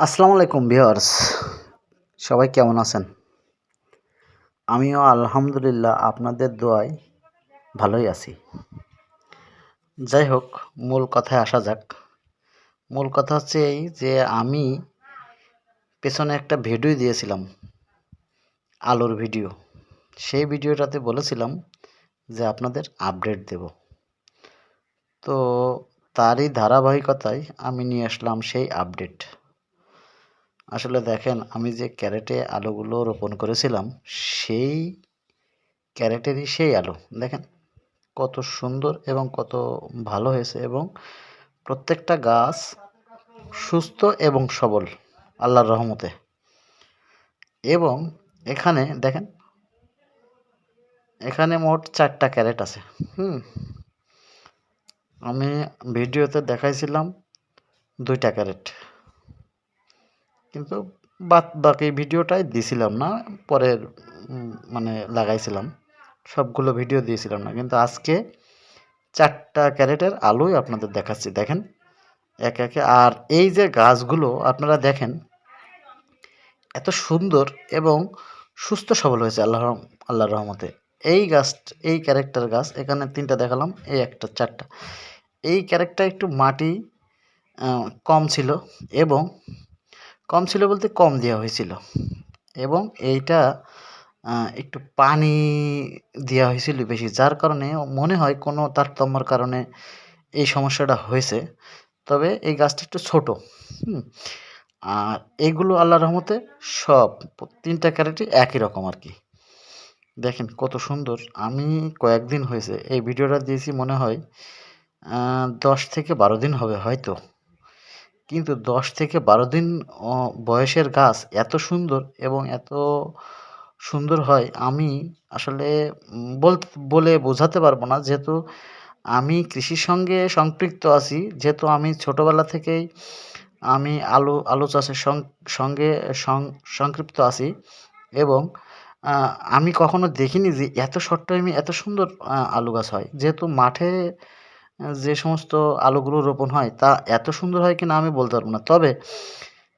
আসসালামু আলাইকুম ভিউয়ার্স, সবাই কেমন আছেন? আমিও আলহামদুলিল্লাহ আপনাদের দোয়ায় ভালোই আছি। যাই হোক মূল কথায় আসা যাক। মূল কথা হচ্ছে এই যে আমি পেছনে একটা ভিডিও দিয়েছিলাম, আলোর ভিডিও। সেই ভিডিওটাতে বলেছিলাম যে আপনাদের আপডেট দেব। তো তারই ধারাবাহিকতায় আমি নিয়ে আসলাম সেই আপডেট। আসলে দেখেন, আমি যে ক্যারেটে আলুগুলো রোপণ করেছিলাম, সেই ক্যারেটেরই সেই আলু। দেখেন, কত সুন্দর এবং কত ভালো হয়েছে এবং প্রত্যেকটা গাছ সুস্থ এবং সবল, আল্লাহর রহমতে। এবং এখানে দেখেন, এখানে মোট চারটা ক্যারেট আছে। হুম, আমি ভিডিওতে দেখাইছিলাম দুইটা ক্যারেট। কিন্তু বাদ বাকি ভিডিওটাই দিছিলাম না, পরের মানে লাগাইছিলাম। সবগুলো ভিডিও দিয়েছিলাম না, কিন্তু আজকে চারটা ক্যারেটের আলুই আপনাদের দেখাচ্ছি, দেখেন। একে একে, আর এই যে গাছগুলো আপনারা দেখেন, এত সুন্দর এবং সুস্থ সবল হয়েছে, আল্লাহ আল্লাহর রহমতে। এই গাছ, এই ক্যারেক্টার গাছ, এখানে তিনটা দেখালাম, এই একটা, চারটা। এই ক্যারেক্টার একটু মাটি কম ছিল এবং কম ছিল বলতে কম দেওয়া হয়েছিল। এবং এইটা একটু পানি দেওয়া হয়েছিল বেশি। যার কারণে মনে হয় কোনো তারতম্যর কারণে এই সমস্যাটা হয়েছে। তবে এই গাছটা একটু ছোটো, হুম। আর এইগুলো আল্লাহ রহমতে সব তিনটা ক্যারেটই একই রকম আর কি। দেখেন কত সুন্দর। আমি কয়েকদিন হয়েছে এই ভিডিওটা দিয়েছি মনে হয় দশ থেকে বারো দিন হবে হয়তো। কিন্তু দশ থেকে বারো দিন বয়সের গাছ এত সুন্দর এবং এত সুন্দর হয়, আমি আসলে বলে বোঝাতে পারব না। যেহেতু আমি কৃষির সঙ্গে সম্পৃক্ত আছি, যেহেতু আমি ছোটোবেলা থেকেই আমি আলু আলু চাষের সঙ্গে সংক্ষিপ্ত আছি এবং আমি কখনো দেখিনি যে এত শর্ট টাইমে এত সুন্দর আলু গাছ হয়। যেহেতু মাঠে যে সমস্ত আলুগুলো রোপণ হয়, তা এত সুন্দর হয় কিনা আমি বলতে পারব না। তবে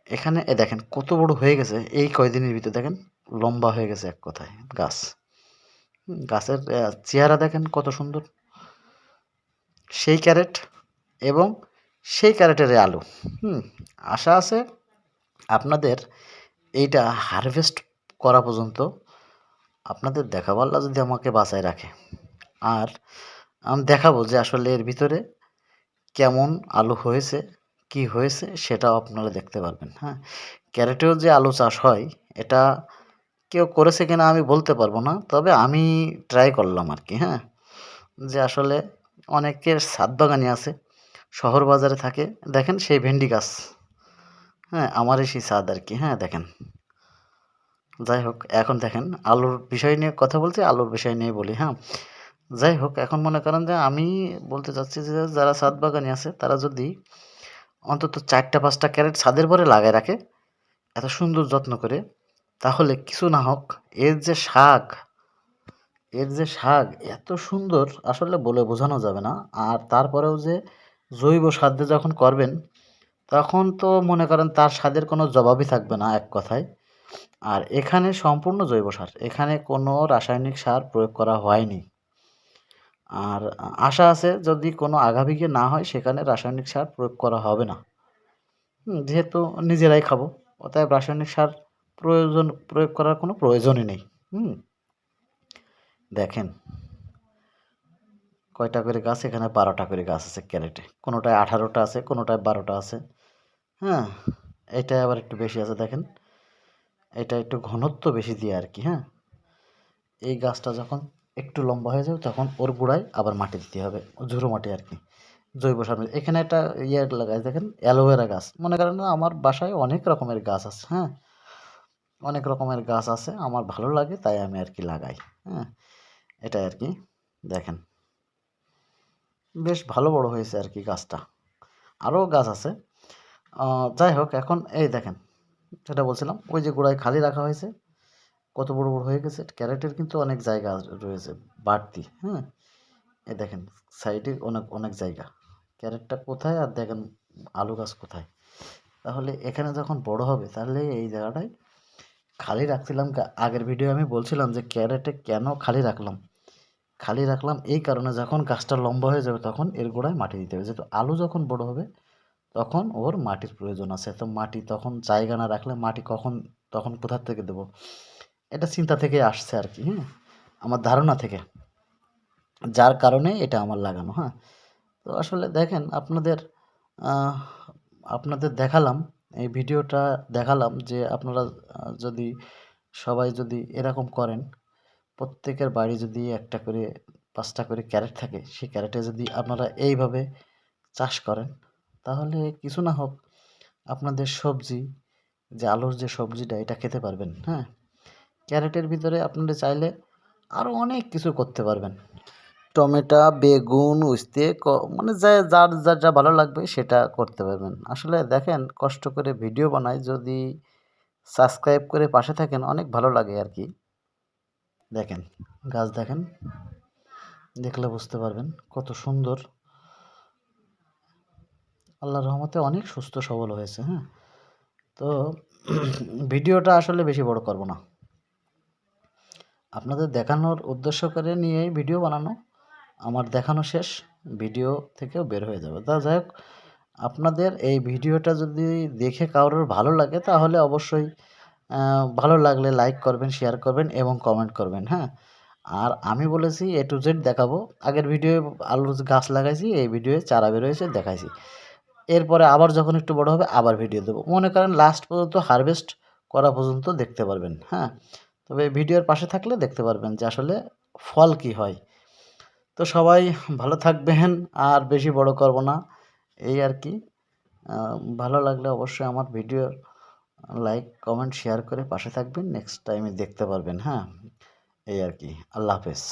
এখানে, এ দেখেন, কত বড় হয়ে গেছে এই কয়দিনের ভিতরে, দেখেন, লম্বা হয়ে গেছে এক কথায়, গাছ। গাছের চেহারা দেখেন কত সুন্দর। সেই ক্যারেট এবং সেই ক্যারেটের আলু। হুম, আশা আছে আপনাদের এইটা হারভেস্ট করা পর্যন্ত আপনাদের দেখাবো যদি আমাকে বাঁচায় রাখে। আর আমি দেখাবো যে আসলে এর ভিতরে কেমন আলু হয়েছে, কি হয়েছে সেটাও আপনারা দেখতে পারবেন হ্যাঁ। ক্যারেটেও যে আলু চাষ হয়, এটা কেউ করেছে কিনা আমি বলতে পারব না, তবে আমি ট্রাই করলাম আর কি হ্যাঁ। যে আসলে অনেকের সাত বাগানি আছে, শহর বাজারে থাকে, দেখেন সেই ভেন্ডি গাছ হ্যাঁ আমারই সেই স্বাদ আর কি হ্যাঁ দেখেন। যাই হোক, এখন দেখেন আলুর বিষয় নিয়ে কথা বলছি, আলুর বিষয় নিয়ে বলি হ্যাঁ। যাই হোক, এখন মনে করেন যে আমি বলতে চাচ্ছি যে যারা ছাদ বাগানি আছে, তারা যদি অন্তত চারটা, পাঁচটা ক্যারেট ছাদের পরে লাগায় রাখে, এত সুন্দর যত্ন করে, তাহলে কিছু না হোক, এর যে শাক, এর যে শাক এত সুন্দর আসলে বলে বোঝানো যাবে না। আর তারপরেও যে জৈব সার দিয়ে যখন করবেন, তখন তো মনে করেন তার স্বাদের কোনো জবাবই থাকবে না এক কথায়। আর এখানে সম্পূর্ণ জৈব সার, এখানে কোনো রাসায়নিক সার প্রয়োগ করা হয়নি। আর আশা আছে যদি কোনো আগামীকে না হয় সেখানে রাসায়নিক সার প্রয়োগ করা হবে না। যেহেতু নিজেরাই খাব, অতএব রাসায়নিক সার প্রয়োজন, প্রয়োগ করার কোনো প্রয়োজনই নেই। হুম, দেখেন, কয়টা করে গাছ? এখানে বারোটা করে গাছ আছে ক্যারেটে। কোনোটায় আঠারোটা আছে, কোনোটায় বারোটা আছে। হ্যাঁ এটাই আবার একটু বেশি আছে, দেখেন। এটা একটু ঘনত্ব বেশি দিয়ে আর কি হ্যাঁ। এই গাছটা যখন একটু লম্বা হয়ে যাবে, তখন ওর গোড়ায় আবার মাটি দিতে হবে, ঝুরো মাটি আর কি। জৈব সার এখানে একটা ইয়ে লাগাই, দেখেন, অ্যালোভেরা গাছ। মনে করেন আমার বাসায় অনেক রকমের গাছ আছে হ্যাঁ? অনেক রকমের গাছ আছে, আমার ভালো লাগে, তাই আমি আর কি লাগাই হ্যাঁ? এটাই আর কি, দেখেন। বেশ ভালো বড় হয়েছে আর কি গাছটা। আরও গাছ আছে। যাই হোক, এখন এই দেখেন সেটা বলছিলাম, ওই যে গোড়ায় খালি রাখা হয়েছে কত বড় বড় হয়ে গেছে ক্যারেটের কিন্তু অনেক জায়গা রয়েছে, বাড়তি হ্যাঁ? এ দেখেন সাইডে অনেক অনেক জায়গা ক্যারেটটা কোথায় আর দেখেন আলু গাছ কোথায়? তাহলে এখানে যখন বড় হবে, তাহলে এই জায়গাটায় খালি রাখছিলাম আগের ভিডিও আমি বলছিলাম যে ক্যারেটে কেন খালি রাখলাম? খালি রাখলাম এই কারণে যখন গাছটা লম্বা হয়ে যাবে তখন এর গোড়ায় মাটি দিতে হবে, যেহেতু আলু যখন বড় হবে, তখন ওর মাটির প্রয়োজন আছে, তো মাটি তখন জায়গা না রাখলে মাটি কখন, তখন কোথার থেকে দেবো? এটা চিন্তা থেকে আসছে আর কি হ্যাঁ আমার ধারণা থেকে। যার কারণে এটা আমার লাগানো হ্যাঁ? তো আসলে দেখেন, আপনাদের আপনাদের দেখালাম, এই ভিডিওটা দেখালাম যে আপনারা যদি, সবাই যদি এরকম করেন, প্রত্যেকের বাড়ি যদি একটা করে, পাঁচটা করে ক্যারেট থাকে, সেই ক্যারেটে যদি আপনারা এইভাবে চাষ করেন, তাহলে কিছু না হোক, আপনাদের সবজি, যে আলুর যে সবজিটা, এটা খেতে পারবেন হ্যাঁ? ক্যারেটের ভিতরে আপনারা চাইলে আরও অনেক কিছু করতে পারবেন। টমেটো, বেগুন, উস্তে মানে যা, যার যার যা ভালো লাগবে সেটা করতে পারবেন। আসলে দেখেন, কষ্ট করে ভিডিও বানাই, যদি সাবস্ক্রাইব করে পাশে থাকেন, অনেক ভালো লাগে আর কি দেখেন, গাছ দেখেন, দেখলে বুঝতে পারবেন কত সুন্দর। আল্লাহর রহমতে অনেক সুস্থ সবল হয়েছে হ্যাঁ? তো ভিডিওটা আসলে বেশি বড় করব না। আপনাদের দেখানোর উদ্দেশ্য করে নিয়েই ভিডিও বানানো। আমার দেখানো শেষ ভিডিও থেকেও বের হয়ে যাবে। তা যাই হোক, আপনাদের এই ভিডিওটা যদি দেখে কারোর ভালো লাগে, তাহলে অবশ্যই ভালো লাগলে লাইক করবেন শেয়ার করবেন এবং কমেন্ট করবেন হ্যাঁ? আর আমি বলেছি এ টু জেড দেখাবো। আগের ভিডিও আলুর গাছ লাগাইছি, এই ভিডিওয়ে চারা বেরোয়েছে, দেখাইছি। এরপরে আবার যখন একটু বড় হবে, আবার ভিডিও দেবো। মনে করেন লাস্ট পর্যন্ত হারভেস্ট করা পর্যন্ত দেখতে পারবেন হ্যাঁ? তবে ভিডিওর পাশে থাকলে দেখতে পারবেন যে আসলে ফল কি হয়। তো সবাই ভালো থাকবেন আর বেশি বড় করব না। এই আর কি। ভালো লাগলে অবশ্যই আমার ভিডিও লাইক, কমেন্ট, শেয়ার করে পাশে থাকবেন। নেক্সট টাইমে দেখতে পারবেন হ্যাঁ? এই আর কি। আল্লাহ হাফেজ।